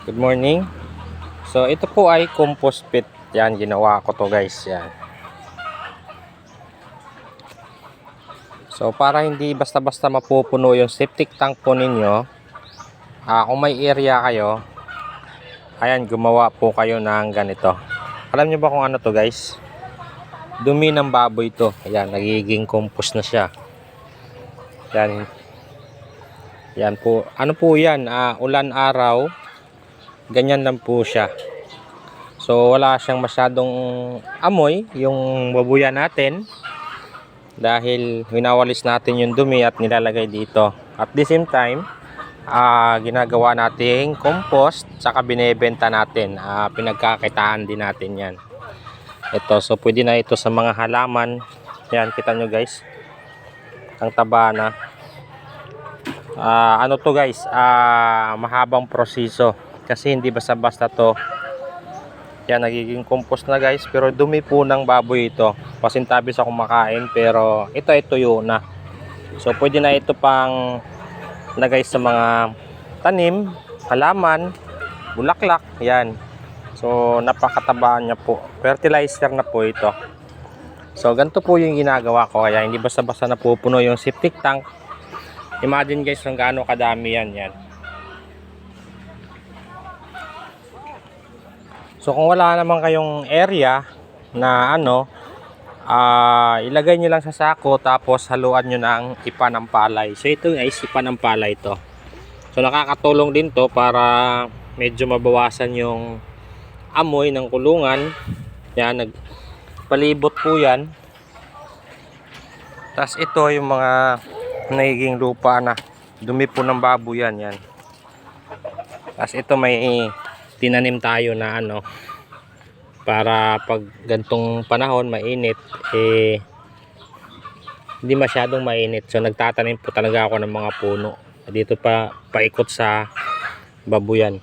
Good morning. So ito po ay compost pit. Yan, ginawa ko to guys. Yan. So para hindi basta-basta mapupuno yung septic tank po ninyo, ah, kung may area kayo, ayan, gumawa po kayo ng ganito. Alam nyo ba kung ano to guys? Dumi ng baboy to. Ayan, nagiging compost na siya. Yan. Yan po. Ano po yan? Ah, ulan araw. Ganyan lang po siya. So wala siyang masyadong amoy yung babuya natin dahil winawalis natin yung dumi at nilalagay dito. At the same time, ah ginagawa nating compost saka binebenta natin. Ah, pinagkakitaan din natin yan. Ito, so pwede na ito sa mga halaman. Yan, kita nyo guys. Ang taba na. Ah, ano to guys? Ah, mahabang proseso. Kasi hindi basta-basta to. Yan, nagiging compost na guys. Pero dumi po ng baboy ito. Pasintabi sa kumakain. Pero ito ay tuyo na. So, pwede na ito pang lagay sa mga tanim, halaman, bulaklak. Yan. So, napakatabaan niya po. Fertilizer na po ito. So, ganito po yung ginagawa ko. Kaya hindi basta-basta napupuno yung septic tank. Imagine guys kung gaano kadami yan. Yan. So kung wala naman kayong area na ano, ah ilagay nyo lang sa sako tapos haluan nyo ng ipa ng palay. So ito guys, ipa ng palay to. So nakakatulong din to para medyo mabawasan yung amoy ng kulungan. Yan, nagpalibot po yan. Tapos ito yung mga nagiging lupa na dumi po ng baboy yan. yan. Tapos ito may tinanim tayo na ano para pag gantong panahon mainit eh hindi masyadong mainit. So nagtatanim po talaga ako ng mga puno. Dito pa paikot sa babuyan.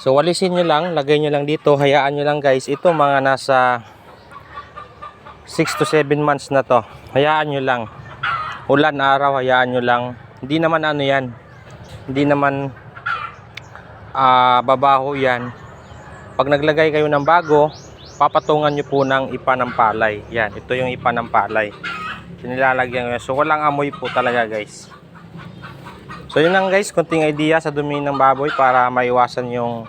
So walisin nyo lang lagay nyo lang dito. Hayaan nyo lang guys. Ito mga nasa 6 to 7 months na to. Hayaan nyo lang. Ulan araw hayaan nyo lang. Hindi naman ano yan. Hindi naman ah babaho yan. Pag naglagay kayo ng bago papatungan nyo po ng ipa ng palay yan ito yung ipa ng palay nilalagyan nyo so walang amoy po talaga guys. So yun lang guys. Kunting idea sa dumi ng baboy para maiwasan yung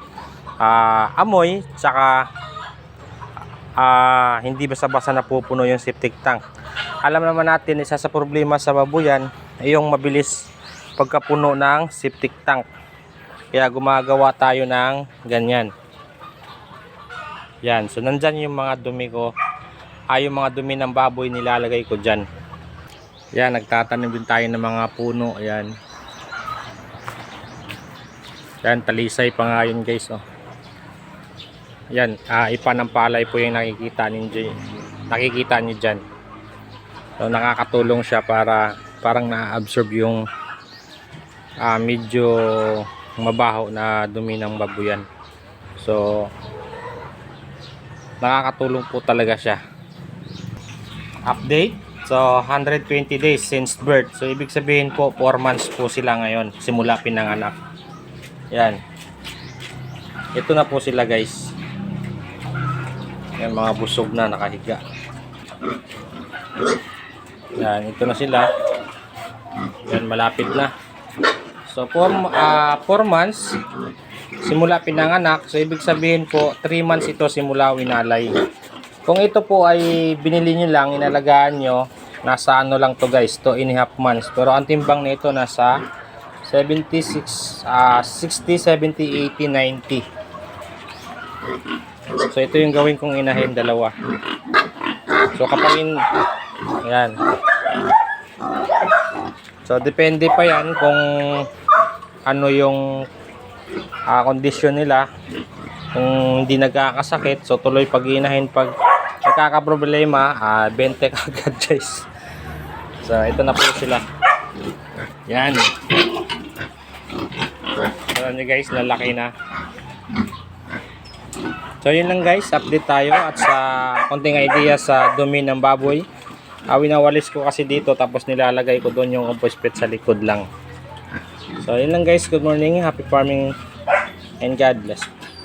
ah, amoy. Tsaka ah, hindi basta-basta napupuno yung septic tank. Alam naman natin isa sa problema sa babuyan ay yung mabilis pagkapuno ng septic tank kaya gumagawa tayo ng ganyan. Yan. So, nandyan yung mga dumi ko. Ay, yung mga dumi ng baboy nilalagay ko dyan. Yan. Nagtatanim din tayo ng mga puno. Yan. Yan. Talisay pa nga yun guys. Oh. Yan. Ah, ipa ng palay po yung nakikita ninyo. Nakikita nyo dyan. So, nakakatulong siya para parang na-absorb yung ah, medyo mabaho na dumi ng babuyan. So, nakakatulong po talaga siya. Update. So, 120 days since birth. So, ibig sabihin po, 4 months po sila ngayon. Simula pinanganak. Yan. Ito na po sila guys. Yan, mga busog na nakahiga. Yan, ito na sila. Yan, malapit na. So, 4 uh, four months simula pinanganak. So, ibig sabihin po, 3 months ito simula winalay. Kung ito po ay binili nyo lang, inalagaan nyo, nasa ano lang to guys, 2 and a half months. Pero ang timbang nito nasa 76, ah 60, 70, 80, 90. So, ito yung gawin kong inahin, dalawa. So, kapag in, ayan. So, depende pa yan kung ano yung ah, kondisyon nila. Kung hindi nagkakasakit, so tuloy pag inahin pag nagkakaproblema, ah, 20 kagad guys. So, ito na po sila. Yan. Alam nyo guys, lalaki na. So, yun lang guys, update tayo at sa konting idea sa dumi ng baboy. Ah, winawalis ko kasi dito tapos nilalagay ko doon yung compost pit sa likod lang. So, yun lang guys. Good morning. Happy farming And God bless.